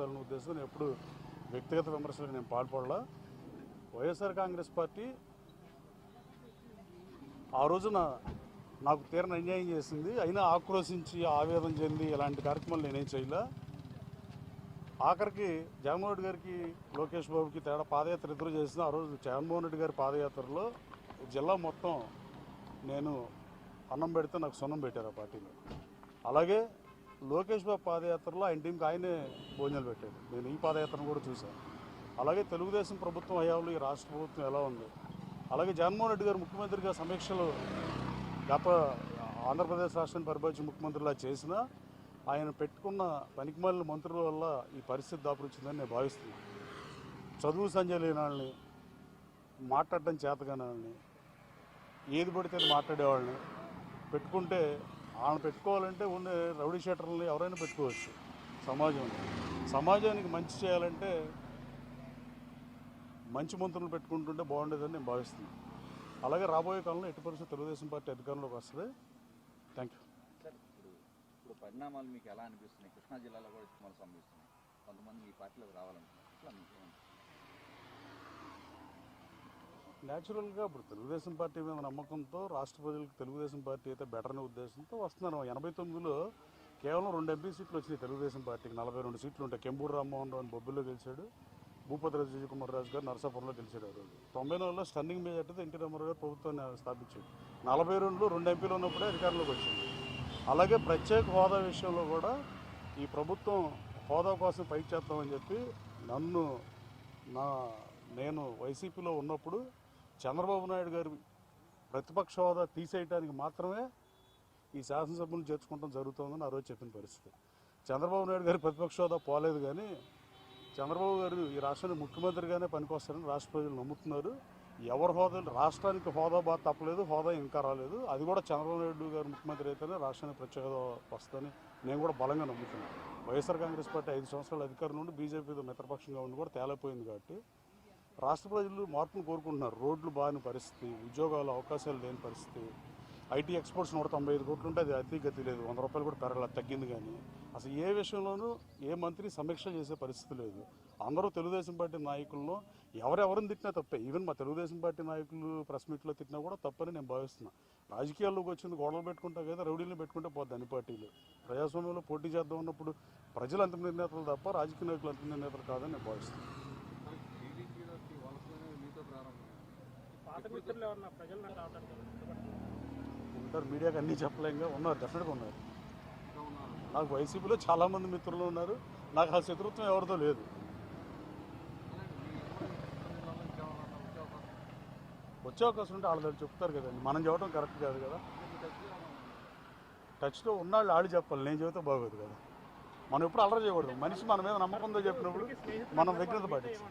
విమర్శించాలనే ఉద్దేశం నేను ఎప్పుడు వ్యక్తిగత విమర్శలకు నేను పాల్పడలా. వైఎస్ఆర్ కాంగ్రెస్ పార్టీ ఆ రోజున నాకు తీరని అన్యాయం చేసింది అయినా ఆక్రోశించి ఆవేదన చెంది ఇలాంటి కార్యక్రమాలు నేనేం చేయలే. ఆఖరికి జగన్మోహన్ రెడ్డి గారికి లోకేష్ బాబుకి తేడా పాదయాత్ర ఇద్దరు చేసిన ఆ రోజు జగన్మోహన్ రెడ్డి గారి పాదయాత్రలో జిల్లా మొత్తం నేను అన్నం పెడితే నాకు సున్నం పెట్టారు ఆ పార్టీలో. అలాగే లోకేష్ బాబు పాదయాత్రలో ఆయన టీంకి ఆయనే భోజనాలు పెట్టాడు. నేను ఈ పాదయాత్రను కూడా చూశాను. అలాగే తెలుగుదేశం ప్రభుత్వం హయాంలో ఈ రాష్ట్ర ప్రభుత్వం ఎలా ఉంది? అలాగే జగన్మోహన్ రెడ్డి గారు ముఖ్యమంత్రిగా సమీక్షలు గత ఆంధ్రప్రదేశ్ రాష్ట్రాన్ని పరిపాలించిన ముఖ్యమంత్రిలా చేసినా ఆయన పెట్టుకున్న పనికిమాలిన మంత్రుల వల్ల ఈ పరిస్థితి దాపురించిందని నేను భావిస్తున్నాను చదువు సంజయ్ లేని వాళ్ళని మాట్లాడడం చేతగాని వాళ్ళని ఏది పడితే మాట్లాడేవాళ్ళని పెట్టుకుంటే ఆయన పెట్టుకోవాలంటే ఉన్న రౌడీ షీటర్లని ఎవరైనా పెట్టుకోవచ్చు సమాజంలో. సమాజానికి మంచి చేయాలంటే మంచి మంత్రులు పెట్టుకుంటుంటే బాగుండేదని నేను భావిస్తున్నాను. అలాగే రాబోయే కాలంలో ఎట్టి పరిస్థితి తెలుగుదేశం పార్టీ అధికారంలోకి వస్తుంది. Thank you. ఇప్పుడు పరిణామాలు మీకు ఎలా అనిపిస్తున్నాయి? కృష్ణా జిల్లాలో కూడా సంభవిస్తున్నాయి కొంతమంది మీ పార్టీలోకి రావాలనుకుంటున్నారు. న్యాచురల్గా ఇప్పుడు తెలుగుదేశం పార్టీ మీద నమ్మకంతో రాష్ట్ర ప్రజలకు తెలుగుదేశం పార్టీ అయితే బెటర్ అనే ఉద్దేశంతో వస్తున్నారు. ఎనభై తొమ్మిదిలో కేవలం రెండు ఎంపీ సీట్లు వచ్చినాయి తెలుగుదేశం పార్టీకి. నలభై రెండు సీట్లు ఉంటాయి. కెంబూరు రామ్మోహన్ రావు అని బొబ్బిలో గెలిచాడు. భూపతి విజయకుమార్ కుమార్ రాజు గారు నరసాపురంలో గెలిచాడు ఆ రోజు. తొంభై నాలుగులో స్టన్నింగ్ మెజార్టీతో ఎన్టీ రామారావు గారు ప్రభుత్వాన్ని స్థాపించాడు. నలభై రెండులో రెండు ఎంపీలు ఉన్నప్పుడే అధికారంలోకి వచ్చింది అలాగే ప్రత్యేక హోదా విషయంలో కూడా ఈ ప్రభుత్వం హోదా కోసం పైకి చేస్తామని చెప్పి నన్ను నా నేను వైసీపీలో ఉన్నప్పుడు చంద్రబాబు నాయుడు గారి ప్రతిపక్ష హోదా తీసేయడానికి మాత్రమే ఈ శాసనసభ్యులు చేర్చుకోవడం జరుగుతుందని ఆ రోజు చెప్పిన పరిస్థితి. చంద్రబాబు నాయుడు గారి ప్రతిపక్ష హోదా పోలేదు కానీ చంద్రబాబు గారు ఈ రాష్ట్రానికి ముఖ్యమంత్రిగానే పనికొస్తారని రాష్ట్ర ప్రజలు నమ్ముతున్నారు. ఎవరి హోదా రాష్ట్రానికి హోదా బాధ తప్పలేదు హోదా ఇంకా రాలేదు. అది కూడా చంద్రబాబు నాయుడు గారు ముఖ్యమంత్రి అయితేనే రాష్ట్రానికి ప్రత్యేక వస్తుందని నేను కూడా బలంగా నమ్ముతున్నాను. వైఎస్ఆర్ కాంగ్రెస్ పార్టీ ఐదు సంవత్సరాల అధికారం నుండి బీజేపీతో మిత్రపక్షంగా ఉండి కూడా తేలిపోయింది కాబట్టి రాష్ట్ర ప్రజలు మార్పును కోరుకుంటున్నారు. రోడ్లు బాగాని పరిస్థితి ఉద్యోగాలు అవకాశాలు లేని పరిస్థితి. ఐటీ ఎక్స్పోర్ట్స్ నూట తొంభై ఐదు కోట్లు ఉంటే అది అతి గతి లేదు వంద రూపాయలు కూడా పెరగల తగ్గింది కానీ. అసలు ఏ విషయంలోనూ ఏ మంత్రి సమీక్ష చేసే పరిస్థితి లేదు. అందరూ తెలుగుదేశం పార్టీ నాయకుల్లో ఎవరెవరిని తిట్టినా తప్పే. ఈవెన్ మా తెలుగుదేశం పార్టీ నాయకులు ప్రెస్ మీట్లో తిట్టినా కూడా తప్పని నేను భావిస్తున్నా. రాజకీయాల్లోకి వచ్చింది గొడవలు పెట్టుకుంటా కదా రౌడీలు పెట్టుకుంటే పోద్ది అన్ని పార్టీలు. ప్రజాస్వామ్యంలో పోటీ చేద్దాం ఉన్నప్పుడు ప్రజలు అంతిమ నిర్ణేతలు తప్ప రాజకీయ నాయకులు అంత నిర్ణేతలు కాదని నేను భావిస్తున్నాను టీడీపీలోకి వలసలు మీతో ప్రారంభం పాత మిత్రులు ఎవరన్నా ప్రజలు నాకు రావడానికి ఇష్టపడతారు ఉంటారు మీడియాకి అన్నీ చెప్పలేంగా ఉన్నారు డెఫినెట్గా ఉన్నారు. నాకు వైసీపీలో చాలామంది మిత్రులు ఉన్నారు నాకు ఆ శత్రుత్వం ఎవరితో లేదు. వచ్చే అవకాశం ఉంటే వాళ్ళు చెప్తారు కదండి మనం చెప్పడం కరెక్ట్ కాదు కదా. టచ్లో ఉన్నాళ్ళు ఆళ్ళు చెప్పాలి నేను చెబితే బాగోదు కదా. మనం ఎప్పుడు అల్లరి చేయకూడదు మనిషి మన మీద నమ్మకంతో చెప్పినప్పుడు మనం వ్యక్తిగత పాటించాలి.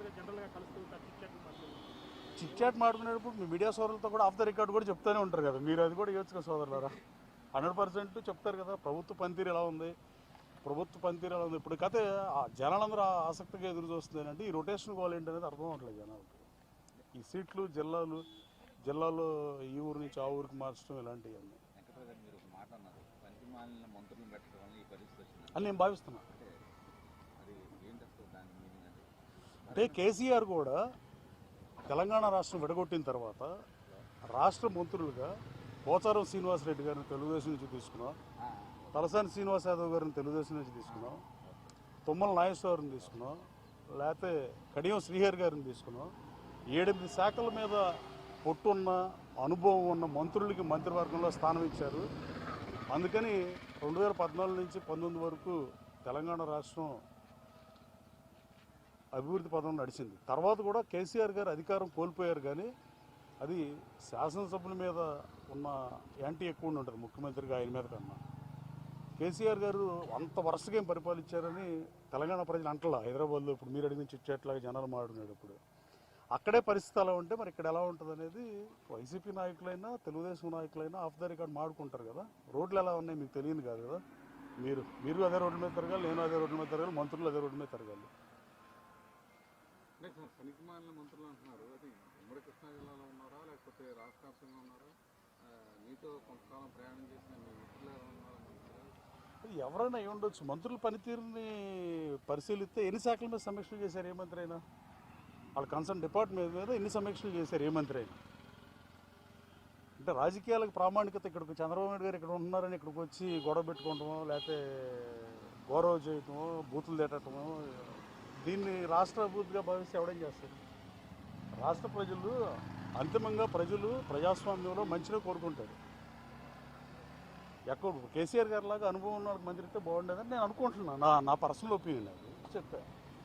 మామూలుగా జనరల్గా కలుస్తూ ఉంటారు చిట్ మాట్లాడుతున్నారు చిట్ చాట్ మాట్లాడుకునేటప్పుడు మీ మీడియా సోదరులతో కూడా ఆఫ్ ద రికార్డ్ కూడా చెప్తూనే ఉంటారు కదా. మీరు అది కూడా ఇవ్వచ్చు కదా సోదరులారా. హండ్రెడ్ పర్సెంట్ చెప్తారు కదా ప్రభుత్వ పనితీరు ఎలా ఉంది? ప్రభుత్వ పనితీరు ఎలా ఉంది? ఇప్పుడు కథ ఆ జనాలందరూ ఆ ఆసక్తిగా ఎదురు చూస్తుంది అంటే ఈ రొటేషన్ గోల్ ఏంటి అనేది అర్థం అవట్లేదు జనాలకు. ఈ సీట్లు జిల్లాలు జిల్లాలో ఈ ఊరు నుంచి ఆ ఊరికి మార్చడం ఇలాంటివన్నీ. వెంకటరావు గారు మీరు ఒక మాట అన్నారు పనికి మాలిన మంత్రులను పెట్టడం వల్ల ఈ పరిస్థితి వచ్చింది అని నేను భావిస్తున్నాను అంటే అది ఏంటి అసలు దాని మీనింగ్ అంటే అంటే కేసీఆర్ కూడా తెలంగాణ రాష్ట్రం విడగొట్టిన తర్వాత రాష్ట్ర మంత్రులుగా పోచారం శ్రీనివాసరెడ్డి గారిని తెలుగుదేశం నుంచి తీసుకున్నాం. తలసాని శ్రీనివాస్ యాదవ్ గారిని తెలుగుదేశం నుంచి తీసుకున్నాం. తుమ్మల నాగేశ్వరరావుని తీసుకున్నాం. లేకపోతే కడియం శ్రీహరి గారిని తీసుకున్నాం. ఏడెనిమిది శాఖల మీద పొట్టున్న అనుభవం ఉన్న మంత్రులకి మంత్రివర్గంలో స్థానం ఇచ్చారు. అందుకని రెండు వేల పద్నాలుగు నుంచి పంతొమ్మిది వరకు తెలంగాణ రాష్ట్రం అభివృద్ధి పదం నడిచింది. తర్వాత కూడా కేసీఆర్ గారు అధికారం కోల్పోయారు కానీ అది శాసనసభ్యుల మీద ఉన్న యాంటీ ఎక్కువ ఉంటుంది ముఖ్యమంత్రిగా ఆయన మీద కన్నా. కేసీఆర్ గారు అంత వరుసగా ఏం పరిపాలించారని తెలంగాణ ప్రజలు అంటలా హైదరాబాద్లో ఇప్పుడు మీరు అడిగిన చిచ్చేట్లాగా జనాలు మాట్లాడినాడు ఇప్పుడు అక్కడే పరిస్థితి అలా ఉంటే మరి ఇక్కడ ఎలా ఉంటుంది అనేది వైసీపీ నాయకులైనా తెలుగుదేశం నాయకులైనా ఆఫ్ ద రికార్డ్ మాడుకుంటారు కదా. రోడ్లు ఎలా ఉన్నాయి మీకు తెలియదు కాదు కదా. మీరు మీరు అదే రోడ్ల మీద తిరగాలి నేను అదే రోడ్ల మీద తిరగాలి మంత్రులు అదే రోడ్ల మీద తిరగాలి. అంటే సార్ పనికి మాలిన మంత్రులు అంటున్నారు. అది ఉమ్మడి కృష్ణా జిల్లాలో ఉన్నారా? లేకపోతే రాష్ట్ర వ్యాప్తంగా ఉన్నారా? మీతో కొంతకాలం ప్రయాణం చేసిన మీ మిత్రులు ఎవరైనా అయి ఉండొచ్చు. మంత్రుల పనితీరుని పరిశీలిస్తే ఎన్ని శాఖల మీద సమీక్షలు చేశారు ఏ మంత్రి అయినా? వాళ్ళ కన్సర్న్ డిపార్ట్మెంట్ మీద ఎన్ని సమీక్షలు చేశారు ఏ మంత్రి అయినా? అంటే రాజకీయాలకు ప్రామాణికత ఇక్కడికి చంద్రబాబు నాయుడు గారు ఇక్కడ ఉంటున్నారని ఇక్కడికి వచ్చి గొడవ పెట్టుకోవటమో లేకపోతే గౌరవ చేయటమో బూతులు తేటమో దీన్ని రాష్ట్ర అభివృద్ధిగా భావిస్తే ఎవడేం చేస్తారు? రాష్ట్ర ప్రజలు అంతిమంగా ప్రజలు ప్రజాస్వామ్యంలో మంచిగా కోరుకుంటారు. ఎక్కడ కేసీఆర్ గారి లాగా అనుభవం ఉన్న మంత్రి అయితే బాగుండేదని నేను అనుకుంటున్నాను నా నా పర్సనల్ ఒపీనియన్ అది. చెప్పా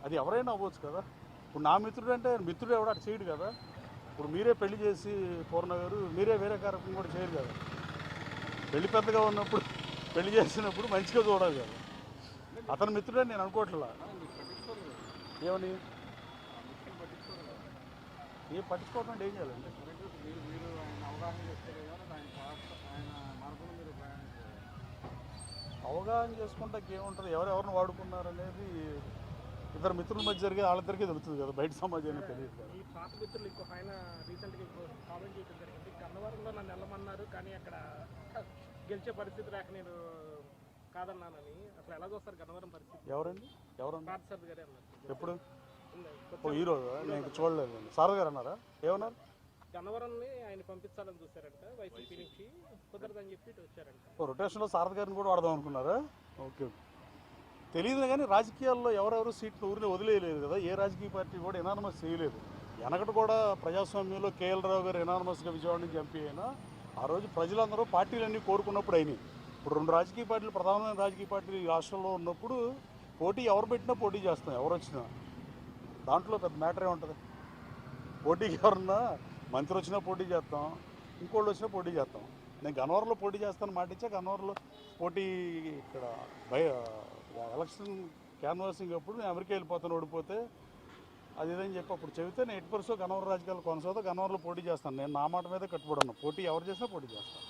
అది ఎవరైనా అవ్వచ్చు కదా. ఇప్పుడు నా మిత్రుడు అంటే మిత్రుడు ఎవడు అటు చేయడు కదా. ఇప్పుడు మీరే పెళ్ళి చేసి పూర్ణ గారు మీరే వేరే కార్యక్రమం కూడా చేయరు కదా. పెళ్ళి పెద్దగా ఉన్నప్పుడు పెళ్ళి చేసినప్పుడు మంచిగా చూడాలి కదా. అతని మిత్రుడే నేను అనుకోవట్లా. మీరు పట్టించుకోరు కదా ఏమని? ఏం పట్టించుకోవడం అంటే ఏం చేయాలండి మీరు మీరు ఆయన అవగాహన చేసుకోలేదు ఆయన మార్పులు మీరు అవగాహన చేసుకుంటే ఏముంటుంది ఎవరెవరిని వాడుకున్నారు అనేది ఇద్దరు మిత్రుల మధ్య జరిగే వాళ్ళిద్దరికీ తెలుస్తుంది కదా బయట సమాజానికి తెలియదు ఈ పాత మిత్రులు ఇంకో ఆయన రీసెంట్గా ఇంకో కామెంట్ చేయడం జరిగింది గన్నవరంలో నన్ను వెళ్ళమన్నారు కానీ అక్కడ గెలిచే పరిస్థితి లేక నేను కాదన్నానని అసలు ఎలా చూస్తారు గన్నవరం పరిస్థితి? ఎవరండి? ఎవరన్నా పాత సార్ గారే అన్నారు. ఎప్పుడు. ఓ ఈరోజు నేను చూడలేదు. సార్ గారు అన్నారా? ఏమన్నారు? గన్నవరంని ఆయన పంపించాలని చూశారంట వైసీపీ నుంచి కుదరదని చెప్పి ఇటు వచ్చారంట. ఓ రొటేషన్లో సారథి గారిని కూడా వాడదాం అనుకున్నారా? ఓకే తెలియదు కానీ రాజకీయాల్లో ఎవరెవరు సీట్లు ఊరిని వదిలేయలేదు కదా. ఏ రాజకీయ పార్టీ కూడా ఎనానమస్ చేయలేదు. వెనకటి కూడా ప్రజాస్వామ్యంలో కేఎల్ రావు గారు ఎనానమస్గా విజయవాడ నుంచి ఎంపీ అయినా ఆ రోజు ప్రజలందరూ పార్టీలన్నీ కోరుకున్నప్పుడు అయినాయి. ఇప్పుడు రెండు రాజకీయ పార్టీలు ప్రధానమైన రాజకీయ పార్టీలు ఈ రాష్ట్రంలో ఉన్నప్పుడు పోటీ ఎవరు పెట్టినా పోటీ చేస్తాం ఎవరు వచ్చినా. దాంట్లో పెద్ద మ్యాటర్ ఏముంటుంది పోటీకి ఎవరున్నా మంత్రి వచ్చినా పోటీ చేస్తాం ఇంకోళ్ళు వచ్చినా పోటీ చేస్తాం. నేను గన్నవరంలో పోటీ చేస్తాను మాట ఇచ్చా గన్నవరంలో పోటీ ఇక్కడ బయ ఎలక్షన్ క్యాన్వాసింగ్ అప్పుడు నేను అమెరికా వెళ్ళిపోతాను ఓడిపోతే అది ఇదని చెప్పి అప్పుడు చెబితే నేను ఎట్టి పరిస్థితి గన్నవరం రాజకీయాలు కొనసాగుతా గన్నవరంలో పోటీ చేస్తాను. నేను నా మాట మీద కట్టుబడి పోటీ ఎవరు చేసినా పోటీ చేస్తాను.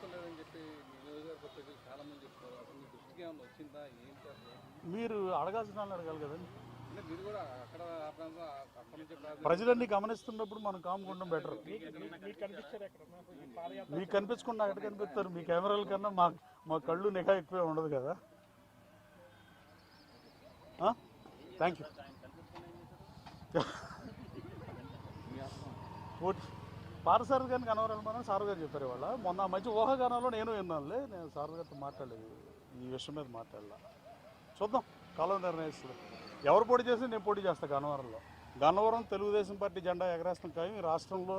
చెప్పి నియోజకవర్గ ప్రజలు చాలా మంది చెప్తారు అసలు దృష్టికి ఏమైనా వచ్చిందా? మీరు అడగాల్సిన వాళ్ళని అడగాలి కదండి. మీరు కూడా అక్కడ ఆ ప్రాంతం అక్కడ నుంచి ప్రాంతం ప్రజలన్నీ గమనిస్తున్నప్పుడు మనం కామ్గా బెటర్ మీకు కనిపించకుండా ఎక్కడ కనిపిస్తారు. మీ కెమెరాల కన్నా మా మా కళ్ళు నిఘా ఎక్కువే ఉండదు కదా. థ్యాంక్ యూ ఓట్ పారసారథి గారిని కనవరాలమని సార్ గారు చెప్పారు ఇవాళ. మొన్న మంచి మధ్య ఊహాగానంలో నేను విన్నానులే నేను సార్ గారితో మాట్లాడలేదు. ఈ విషయం మీద మాట్లాడలా. చూద్దాం కాలం నిర్ణయిస్తుంది. ఎవరు పోటీ చేస్తే నేను పోటీ చేస్తాను గన్నవరంలో. గన్నవరం తెలుగుదేశం పార్టీ జెండా ఎగరేస్తాం ఖాయం. ఈ రాష్ట్రంలో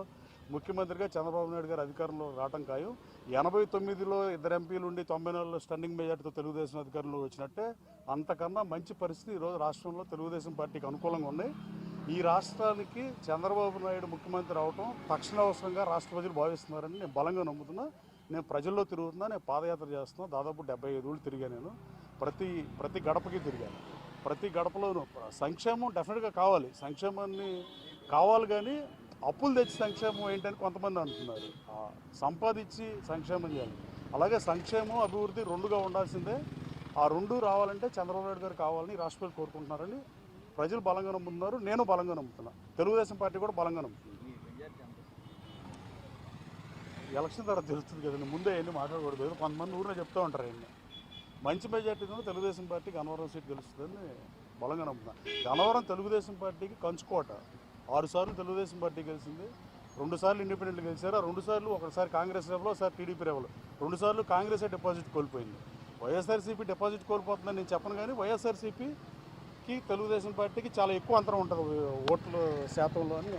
ముఖ్యమంత్రిగా చంద్రబాబు నాయుడు గారు అధికారంలో రావటం ఖాయం. ఎనభై తొమ్మిదిలో ఇద్దరు ఎంపీలు ఉండి తొంభై నాలుగులో స్టండింగ్ మెజార్టీతో తెలుగుదేశం అధికారంలో వచ్చినట్టే అంతకన్నా మంచి పరిస్థితి ఈరోజు రాష్ట్రంలో తెలుగుదేశం పార్టీకి అనుకూలంగా ఉన్నాయి. ఈ రాష్ట్రానికి చంద్రబాబు నాయుడు ముఖ్యమంత్రి అవటం తక్షణ అవసరంగా రాష్ట్ర ప్రజలు భావిస్తున్నారని నేను బలంగా నమ్ముతున్నా. నేను ప్రజల్లో తిరుగుతున్నా నేను పాదయాత్ర చేస్తున్నా. దాదాపు డెబ్బై ఐదు రోజులు తిరిగా నేను. ప్రతి ప్రతి గడపకి తిరిగాను. ప్రతి గడపలోనూ సంక్షేమం డెఫినెట్గా కావాలి. సంక్షేమాన్ని కావాలి కానీ అప్పులు తెచ్చి సంక్షేమం ఏంటని కొంతమంది అంటున్నారు. సంపాదించి సంక్షేమం చేయాలి. అలాగే సంక్షేమం అభివృద్ధి రెండుగా ఉండాల్సిందే. ఆ రెండు రావాలంటే చంద్రబాబు నాయుడు గారు కావాలని రాష్ట్రపతి కోరుకుంటున్నారని ప్రజలు బలంగా నమ్ముతున్నారు నేను బలంగా నమ్ముతున్నా. తెలుగుదేశం పార్టీ కూడా బలంగా నమ్ముతుంది. ఎలక్షన్ తర్వాత తెలుస్తుంది కదండి ముందే ఎన్ని మాట్లాడకూడదు ఏదో కొంతమంది ఊరిలో చెప్తూ ఉంటారు ఎన్ని మంచి మెజార్టీతో తెలుగుదేశం పార్టీకి గన్నవరం సీట్ గెలుస్తుందని బలంగా నమ్ముతున్నాను గన్నవరం తెలుగుదేశం పార్టీకి కంచుకోట ఆరుసార్లు తెలుగుదేశం పార్టీ గెలిచింది. రెండుసార్లు ఇండిపెండెంట్ గెలిచారు. ఆ రెండు సార్లు ఒకసారి కాంగ్రెస్ లెవెల్ ఒకసారి టీడీపీ లెవెల్ రెండు సార్లు కాంగ్రెస్ డిపాజిట్ కోల్పోయింది. వైఎస్ఆర్సీపీ డిపాజిట్ కోల్పోతుందని నేను చెప్పను కానీ వైఎస్ఆర్సీపీ పార్టీకి తెలుగుదేశం పార్టీకి చాలా ఎక్కువ అంతరం ఉంటుంది ఓట్ల శాతంలో అని